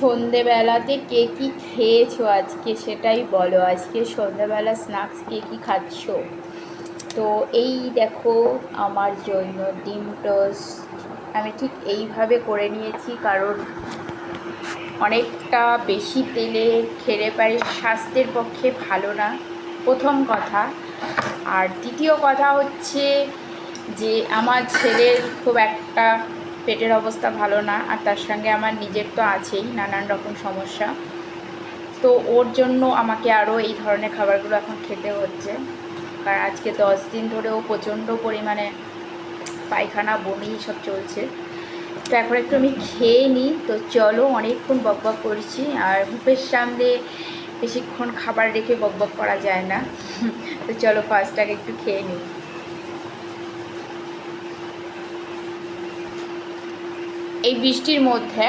সন্ধেবেলাতে কে কি খেয়েছো আজকে সেটাই বলো। আজকে সন্ধেবেলা স্ন্যাক্স কে কি খাচ্ছ? তো এই দেখো আমার জন্য ডিম টোস্ট। আমি ঠিক এইভাবে করে নিয়েছি কারণ অনেকটা বেশি তেলে খেলে পারে স্বাস্থ্যের পক্ষে ভালো না। প্রথম কথা। আর দ্বিতীয় কথা হচ্ছে যে আমার ছেলের খুব একটা পেটের অবস্থা ভালো না, আর তার সঙ্গে আমার নিজের তো আছেই, নানান রকম সমস্যা। তো ওর জন্য আমাকে আরও এই ধরনের খাবারগুলো এখন খেতে হচ্ছে। কারণ আজকে দশ দিন ধরেও প্রচণ্ড পরিমাণে পায়খানা, বমি সব চলছে। তো এখন একটু আমি খেয়ে নিই। তো চলো অনেকক্ষণ বক বক করছি, আর মুখের সামনে বেশিক্ষণ খাবার রেখে বক বক করা যায় না। তো চলো ফার্স্ট আগে একটু খেয়ে নিই। এই বৃষ্টির মধ্যে,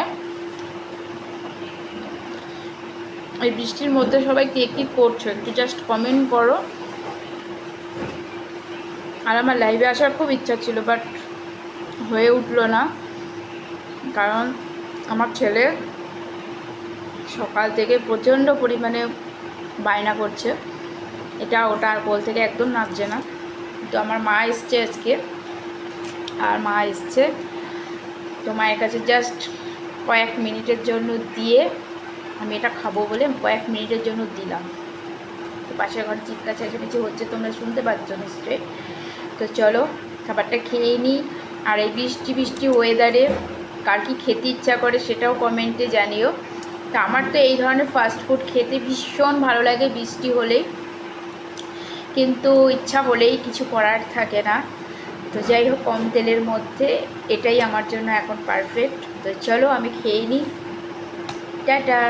এই বৃষ্টির মধ্যে সবাই কে কী করছ? একটু জাস্ট কমেন্ট করো। আর আমার লাইভে আসার খুব ইচ্ছা ছিল বাট হয়ে উঠল না। কারণ আমার ছেলে সকাল থেকে প্রচণ্ড পরিমাণে বায়না করছে। এটা ওটা আর কোল থেকে একদম নাচছে না। তো আমার মা এসছে আজকে। আর মা এসছে তো মায়ের কাছে জাস্ট কয়েক মিনিটের জন্য দিয়ে আমি এটা খাব বলে কয়েক মিনিটের জন্য দিলাম। তো পাশের ঘরে চিৎকার চেঁচামেচি হচ্ছে, তোমরা শুনতে পাচ্ছ নিশ্চয়ই। তো চলো, খাবারটা খেয়ে নিই আর এই বৃষ্টি বৃষ্টি ওয়েদারে কার কী খেতে ইচ্ছা করে সেটাও কমেন্টে জানিও। তো আমার তো এই ধরনের ফাস্ট ফুড খেতে ভীষণ ভালো লাগে বৃষ্টি হলেই। কিন্তু ইচ্ছা হলেই কিছু করার থাকে না। তো যাই হোক, কম তেলের মধ্যে এটাই আমার জন্য এখন পারফেক্ট তো চলো, আমি খেয়ে নিই টাটা।